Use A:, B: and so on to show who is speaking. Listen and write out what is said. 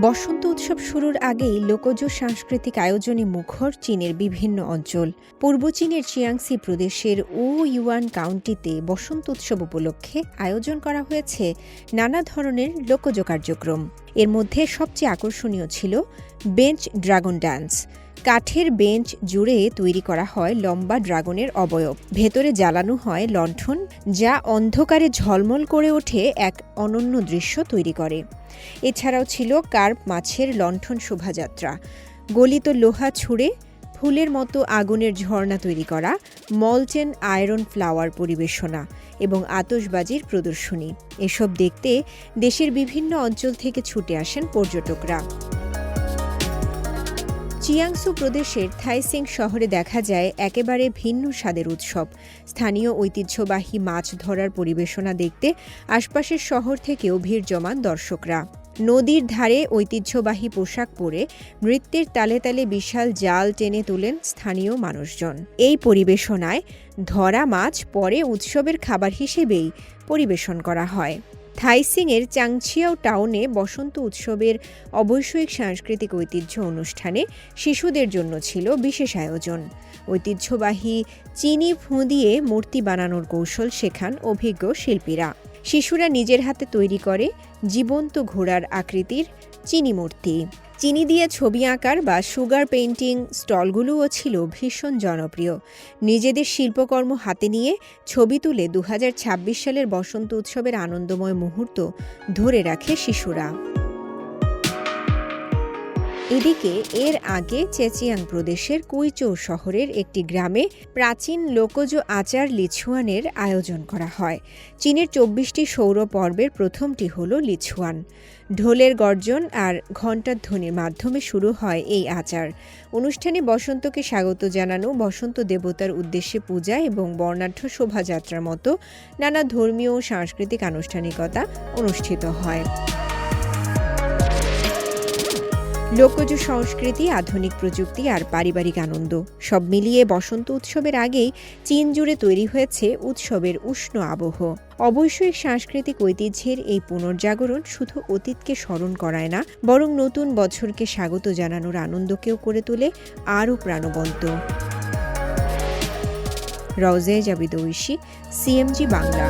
A: বসন্ত উৎসব শুরুর আগেই লোকজ সাংস্কৃতিক আয়োজনে মুখর চীনের বিভিন্ন অঞ্চল। পূর্ব চীনের চিয়াংসি প্রদেশের ও ইউয়ান কাউন্টিতে বসন্ত উৎসব উপলক্ষে আয়োজন করা হয়েছে নানা ধরনের লোকজ কার্যক্রম। এর মধ্যে সবচেয়ে আকর্ষণীয় ছিল বেঞ্চ ড্রাগন ডান্স। কাঠের বেঞ্চ জুড়ে তৈরি করা হয় লম্বা ড্রাগনের অবয়ব। ভেতরে জ্বালানো হয় লণ্ঠন, যা অন্ধকারে ঝলমল করে ওঠে এক অনন্য দৃশ্য তৈরি করে। এছাড়াও ছিল কার্প মাছের লণ্ঠন শোভাযাত্রা। গলিত লোহা ছুঁড়ে ফুলের মতো আগুনের ঝর্ণা তৈরি করা, মলচেন আয়রন ফ্লাওয়ার পরিবেশনা এবং আতশবাজির প্রদর্শনী। এসব দেখতে দেশের বিভিন্ন অঞ্চল থেকে ছুটে আসেন পর্যটকরা। চিয়াংসু প্রদেশের থাইসিং শহরে দেখা যায় একেবারে ভিন্ন স্বাদের উৎসব। স্থানীয় ঐতিহ্যবাহী মাছ ধরার পরিবেশনা দেখতে আশপাশের শহর থেকেও ভিড় জমান দর্শকরা। নদীর ধারে ঐতিহ্যবাহী পোশাক পরে নৃত্যের তালে তালে বিশাল জাল টেনে তোলেন স্থানীয় মানুষজন। এই পরিবেশনায় ধরা মাছ পরে উৎসবের খাবার হিসেবেই পরিবেশন করা হয়। থাইসিংয়ের চাংছিয়াও টাউনে বসন্ত উৎসবের অবৈষয়িক সাংস্কৃতিক ঐতিহ্য অনুষ্ঠানে শিশুদের জন্য ছিল বিশেষ আয়োজন। ঐতিহ্যবাহী চিনি ফুঁদিয়ে মূর্তি বানানোর কৌশল শেখান অভিজ্ঞ শিল্পীরা। শিশুরা নিজের হাতে তৈরি করে জীবন্ত ঘোড়ার আকৃতির চিনি মূর্তি। চিনি দিয়ে ছবি আঁকার বা সুগার পেইন্টিং স্টলগুলোও ছিল ভীষণ জনপ্রিয়। নিজেদের শিল্পকর্ম হাতে নিয়ে ছবি তুলে দু হাজার ছাব্বিশ সালের বসন্ত উৎসবের আনন্দময় মুহূর্ত ধরে রাখে শিশুরা। এদিকে এর আগে চেচিয়াং প্রদেশের কুইচৌ শহরের একটি গ্রামে প্রাচীন লোকজ আচার লিছুয়ানের আয়োজন করা হয়। চীনের চব্বিশটি সৌর পর্বের প্রথমটি হল লিছুয়ান ঢোলের গর্জন আর ঘণ্টার ধ্বনির মাধ্যমে শুরু হয় এই আচার। অনুষ্ঠানে বসন্তকে স্বাগত জানানো, বসন্ত দেবতার উদ্দেশ্যে পূজা এবং বর্ণাঢ্য শোভাযাত্রার মতো নানা ধর্মীয় ও সাংস্কৃতিক আনুষ্ঠানিকতা অনুষ্ঠিত হয়। লোকজ সংস্কৃতি, আধুনিক প্রযুক্তি আর পারিবারিক আনন্দ। সব মিলিয়ে বসন্ত উৎসবের আগেই চীন জুড়ে তৈরি হয়েছে উৎসবের উষ্ণ আবহ। অবশ্যই সাংস্কৃতিক ঐতিহ্যের এই পুনর্জাগরণ শুধু অতীতকে স্মরণ করায় না, বরং নতুন বছরকে স্বাগত জানানোর আনন্দকেও করে তোলে আরও প্রাণবন্ত। রওজে জাবিদ ঐশী সিএমজি বাংলা।